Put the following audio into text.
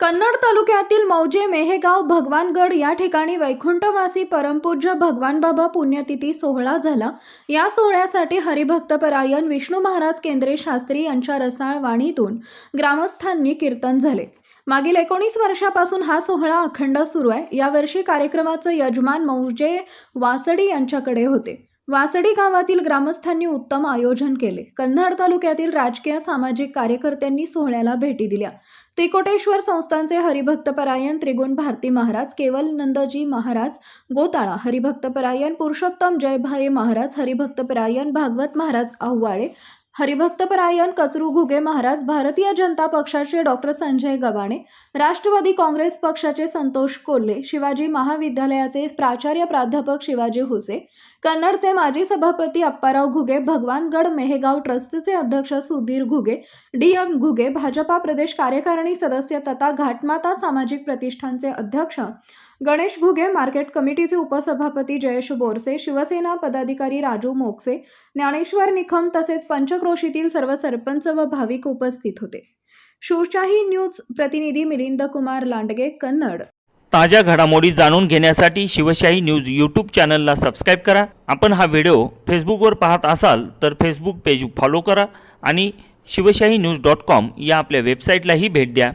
कन्नड तालुक्यातील मौजे मेहेगाव भगवानगड या ठिकाणी वैकुंठवासी परमपूज्य भगवान बाबा पुण्यतिथी सोहळा झाला. या सोहळ्यासाठी हरिभक्तपरायण विष्णू महाराज केंद्रे शास्त्री यांच्या रसाळ वाणीतून ग्रामस्थांनी कीर्तन झाले. मागील एकोणीस वर्षापासून हा सोहळा अखंड सुरू आहे. यावर्षी कार्यक्रमाचं यजमान मौजे वासडी यांच्याकडे होते. वासडी गावातील ग्रामस्थांनी उत्तम आयोजन केले. कन्नड तालुक्यातील राजकीय सामाजिक कार्यकर्त्यांनी सोहळ्याला भेटी दिल्या. त्रिकोटेश्वर संस्थांचे हरिभक्तपरायण त्रिगुण भारती महाराज केवल नंदजी महाराज गोताळा हरिभक्तपरायण पुरुषोत्तम जयभाये महाराज हरिभक्तपरायण भागवत महाराज आव्हाळे हरिभक्तपरायण कचरू घुगे महाराज भारतीय जनता पक्षाचे डॉक्टर संजय गवाणे राष्ट्रवादी काँग्रेस पक्षाचे संतोष कोल्हे शिवाजी महाविद्यालयाचे प्राचार्य प्राध्यापक शिवाजी हुसे कन्नडचे माजी सभापती अप्पाराव घुगे भगवानगड मेहेगाव ट्रस्टचे अध्यक्ष सुधीर घुगे डी. एम. घुगे भाजपा प्रदेश कार्यकारिणी सदस्य तथा घाटमाता सामाजिक प्रतिष्ठानचे अध्यक्ष गणेश घुगे मार्केट कमिटीचे उपसभापती जयेश बोरसे शिवसेना पदाधिकारी राजू मोक्से ज्ञानेश्वर निखम तसेच पंचक्रोशीतील सर्व सरपंच व भाविक उपस्थित होते. शिवशाही न्यूज प्रतिनिधी मिलिंद कुमार लांडगे कन्नड. ताज्या घडामोडी जाणून घेण्यासाठी शिवशाही न्यूज यूट्यूब चॅनलला सबस्क्राईब करा. आपण हा व्हिडिओ फेसबुकवर पाहत असाल तर फेसबुक पेज फॉलो करा आणि शिवशाही न्यूज डॉट कॉम या आपल्या वेबसाईटलाही भेट द्या.